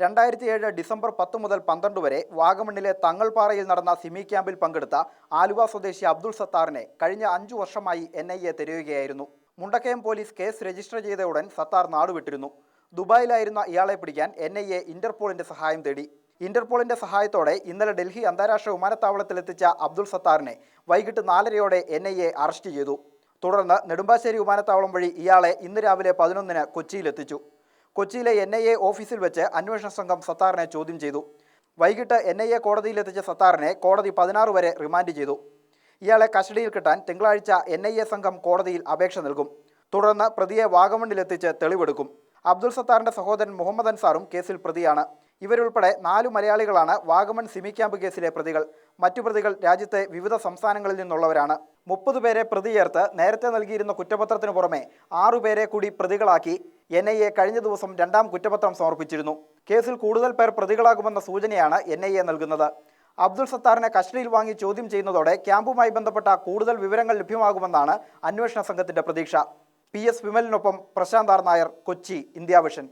രണ്ടായിരത്തി ഏഴ് ഡിസംബർ പത്ത് മുതൽ പന്ത്രണ്ട് വരെ വാഗമണ്ണിലെ തങ്ങൾപാറയിൽ നടന്ന സിമി ക്യാമ്പിൽ പങ്കെടുത്ത ആലുവ സ്വദേശി അബ്ദുൾ സത്താറിനെ കഴിഞ്ഞ അഞ്ചു വർഷമായി എൻ ഐ എ തിരയുകയായിരുന്നു മുണ്ടക്കയം പോലീസ് കേസ് രജിസ്റ്റർ ചെയ്ത ഉടൻ സത്താർ നാടുവിട്ടിരുന്നു ദുബായിലായിരുന്ന ഇയാളെ പിടിക്കാൻ എൻ ഐ എ ഇന്റർപോളിന്റെ സഹായം തേടി. ഇന്റർപോളിന്റെ സഹായത്തോടെ ഇന്നലെ ഡൽഹി അന്താരാഷ്ട്ര വിമാനത്താവളത്തിലെത്തിച്ച അബ്ദുൾ സത്താറിനെ വൈകിട്ട് നാലരയോടെ എൻ ഐ എ അറസ്റ്റ് ചെയ്തു. തുടർന്ന് നെടുമ്പാശ്ശേരി വിമാനത്താവളം വഴി ഇയാളെ ഇന്ന് രാവിലെ പതിനൊന്നിന് കൊച്ചിയിലെത്തിച്ചു. കൊച്ചിയിലെ എൻ ഐ എ ഓഫീസിൽ വെച്ച് അന്വേഷണ സംഘം സത്താറിനെ ചോദ്യം ചെയ്തു. വൈകിട്ട് എൻ ഐ എ കോടതിയിലെത്തിച്ച സത്താറിനെ കോടതി പതിനാറ് വരെ റിമാൻഡ് ചെയ്തു. ഇയാളെ കസ്റ്റഡിയിൽ കിട്ടാൻ തിങ്കളാഴ്ച എൻ ഐ എ സംഘം കോടതിയിൽ അപേക്ഷ നൽകും. തുടർന്ന് പ്രതിയെ വാഗമണ്ണിലെത്തിച്ച് തെളിവെടുക്കും. അബ്ദുൾ സത്താറിന്റെ സഹോദരൻ മുഹമ്മദ് അൻസാറും കേസിൽ പ്രതിയാണ്. ഇവരുൾപ്പെടെ നാലു മലയാളികളാണ് വാഗമൺ സിമി ക്യാമ്പ് കേസിലെ പ്രതികൾ. മറ്റു പ്രതികൾ രാജ്യത്തെ വിവിധ സംസ്ഥാനങ്ങളിൽ നിന്നുള്ളവരാണ്. മുപ്പത് പേരെ പ്രതി ചേർത്ത് നേരത്തെ നൽകിയിരുന്ന കുറ്റപത്രത്തിനു പുറമെ ആറുപേരെ കൂടി പ്രതികളാക്കി എൻ ഐ എ കഴിഞ്ഞ ദിവസം രണ്ടാം കുറ്റപത്രം സമർപ്പിച്ചിരുന്നു. കേസിൽ കൂടുതൽ പേർ പ്രതികളാകുമെന്ന സൂചനയാണ് എൻ ഐ എ നൽകുന്നത്. അബ്ദുൾ സത്താറിനെ കസ്റ്റഡിയിൽ വാങ്ങി ചോദ്യം ചെയ്യുന്നതോടെ ക്യാമ്പുമായി ബന്ധപ്പെട്ട കൂടുതൽ വിവരങ്ങൾ ലഭ്യമാകുമെന്നാണ് അന്വേഷണ സംഘത്തിന്റെ പ്രതീക്ഷ. P S വിമലിനൊപ്പം Prashanth R Nair Kochi India vision.